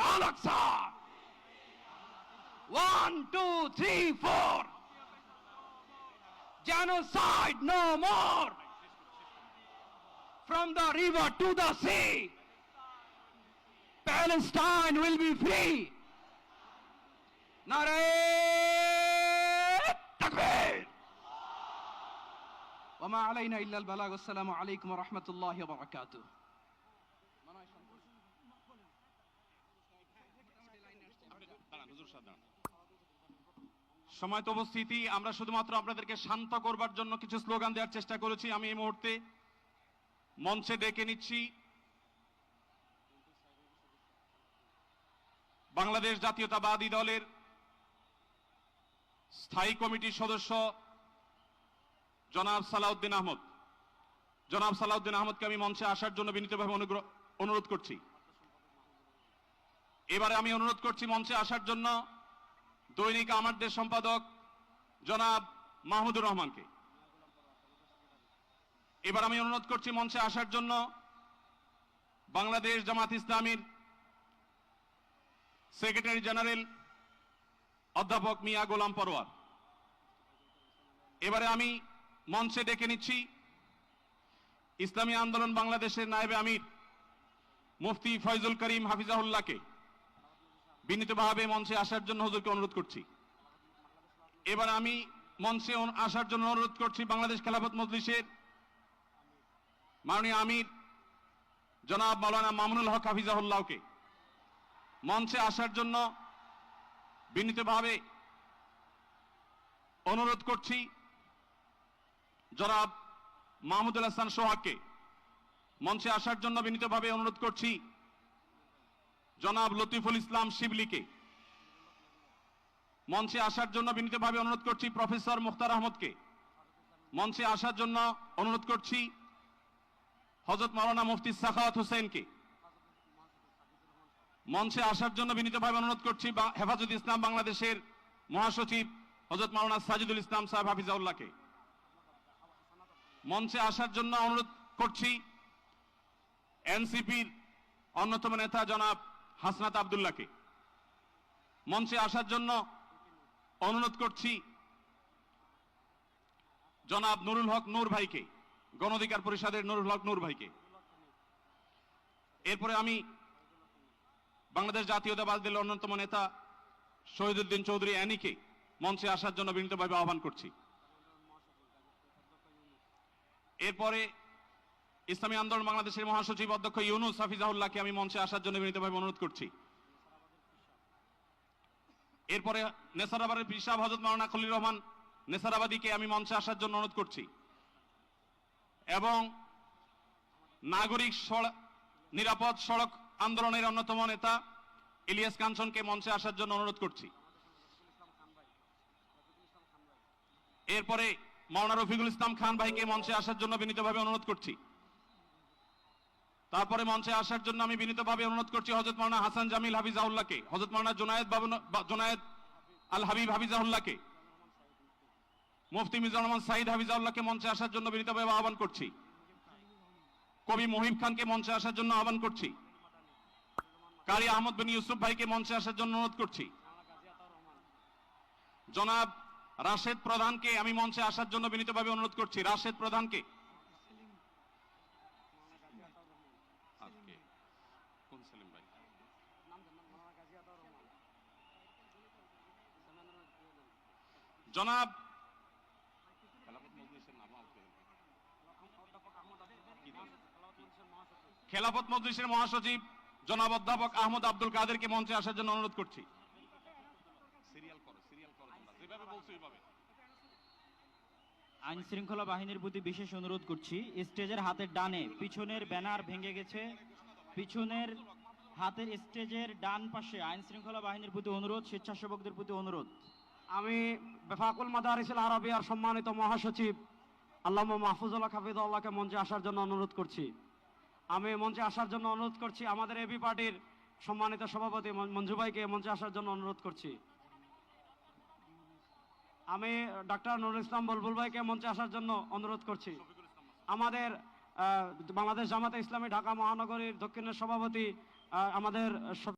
Al-Aqsa. One, two, three, four. Genocide no more. From the river to the sea. Palestine will be free. Nare Takbir. وما علينا إلا البلاغ والسلام عليكم ورحمة الله وبركاته সময়ত উপস্থিতি, আমরা শুধুমাত্র আপনাদেরকে শান্ত করবার জন্য কিছু স্লোগান দেওয়ার চেষ্টা করেছি। আমি এই মুহূর্তে মঞ্চে ডেকে নিচ্ছি। বাংলাদেশ জাতীয়তাবাদী দলের স্থায়ী কমিটির সদস্য জনাব সালাউদ্দিন আহমদ। জনাব সালাউদ্দিন আহমদকে আমি মঞ্চে আসার জন্য বিনীতভাবে অনুরোধ করছি। এবারে আমি অনুরোধ করছি মঞ্চে আসার জন্য দৈনিক আমার দেশ সম্পাদক জনাব মাহমুদুর রহমানকে। এবার আমি অনুরোধ করছি মঞ্চে আসার জন্য বাংলাদেশ জামাত ইসলামীর সেক্রেটারি জেনারেল অধ্যাপক মিয়া গোলাম পরোয়ার এবারে আমি মঞ্চে ডেকে নিচ্ছি ইসলামী আন্দোলন বাংলাদেশের নায়েবে আমির মুফতি ফয়জুল করিম হাফিজাহুল্লাহকে। বিনীতভাবে মঞ্চে আসার জন্য হুজুরকে অনুরোধ করছি। এবার আমি মঞ্চে আসার জন্য অনুরোধ করছি বাংলাদেশ খেলাফত মজলিসের মাননীয় আমির জনাব মাওলানা মামুনুল হক হাফিজাহুল্লাহকে। মঞ্চে আসার জন্য বিনীতভাবে অনুরোধ করছি জনাব মাহমুদুল হাসান সোহাগকে। মঞ্চে আসার জন্য বিনীতভাবে অনুরোধ করছি জনাব লতিফুল ইসলাম শিবলিকে। মঞ্চে আসার জন্য বিনীতভাবে অনুরোধ করছি প্রফেসর মুখতার আহমদকে। মঞ্চে আসার জন্য অনুরোধ করছি হজরত মাওলানা মুফতি সাখাওয়াত হোসেনকে। মঞ্চে আসার জন্য বিনীতভাবে অনুরোধ করছি হেফাজত ইসলাম বাংলাদেশের মহাসচিব হজরত মাওলানা সাজিদুল ইসলাম সাহেব হাফিজাউল্লাহকে। মঞ্চে আসার জন্য অনুরোধ করছি এনসিপির অন্যতম নেতা জনাব হাসনাত আবদুল্লাহকে। মঞ্চে আসার জন্য অনুরোধ করছি জনাব নুরুল হক নূর ভাইকে গণঅধিকার পরিষদের নুরুল হক নূর ভাইকে। এরপরে আমি বাংলাদেশ জাতীয়তাবাদ দলের অন্যতম নেতা শহীদুদ্দিন চৌধুরী অ্যানিকে মঞ্চে আসার জন্য বিনীতভাবে আহ্বান করছি। এরপরে ইসলামী আন্দোলন বাংলাদেশের মহাসচিব অধ্যক্ষ ইউনুস হাফিজাহুল্লাহকে আমি মঞ্চে আসার জন্য বিনীতভাবে অনুরোধ করছি। এরপরে নেসারাবাদের পিসাব হজরত মাওলানা খলিল রহমান নেসারাবাদীকে আমি মঞ্চে আসার জন্য অনুরোধ করছি। এবং নাগরিক নিরাপদ সড়ক আন্দোলনের অন্যতম নেতা ইলিয়াস কাঞ্চনকে মঞ্চে আসার জন্য অনুরোধ করছি। এরপরে মাওলানা রফিকুল ইসলাম খান ভাইকে মঞ্চে আসার জন্য বিনীতভাবে অনুরোধ করছি। তারপরে মঞ্চে আসার জন্য আমি বিনীতভাবে অনুরোধ করছি হজরত মাওলানা হাসান জামিল হাফিজাউল্লাহকে হজরত মাওলানা জুনায়েদ বাবু জুনায়েদ আল হাবিব হাফিজাউল্লাহকে মুফতি মিজানুর রহমান সাইদ হাফিজাউল্লাহকে মঞ্চে আসার জন্য বিনীতভাবে আহ্বান করছি। কবি মহিব খানকে মঞ্চে আসার জন্য আহ্বান করছি। কারি আহমদ বিন ইউসুফ ভাইকে মঞ্চে আসার জন্য অনুরোধ করছি। জনাব রাশেদ প্রধানকে আমি মঞ্চে আসার জন্য বিনীতভাবে অনুরোধ করছি। রাশেদ প্রধানকে জনাব। খেলাফত মজলিসের মহাসচিব জনাব অধ্যাপক আহমদ আব্দুল কাদেরকে মঞ্চে আসার জন্য অনুরোধ করছি। সিরিয়াল করো সিরিয়াল করো যেভাবে বলছো এইভাবে। আইন শৃঙ্খলা বাহিনীর প্রতি বিশেষ অনুরোধ করছি। স্টেজের হাতের ডানে পিছনের ব্যানার ভেঙে গেছে। পিছনের হাতের স্টেজের ডান পাশে আইন শৃঙ্খলা বাহিনীর প্রতি অনুরোধ স্বেচ্ছাসেবকদের প্রতি অনুরোধ। আমি বেফাকুল মাদারিসুল আরবিয়ার সম্মানিত মহাসচিব, আল্লামা মাহফুজুল্লাহ হাফিজুল্লাহকে মঞ্চে আসার জন্য অনুরোধ করছি। আমি মঞ্চে আসার জন্য অনুরোধ করছি, আমাদের এবি পার্টির সম্মানিত সভাপতি মঞ্জু ভাইকে মঞ্চে আসার জন্য অনুরোধ করছি। আমি ডাক্তার নুরুল ইসলাম বুলবুল ভাইকে মঞ্চে আসার জন্য অনুরোধ করছি। আমাদের বাংলাদেশ জামাতে ইসলামী ঢাকা মহানগরীর দক্ষিণের সভাপতি আমাদের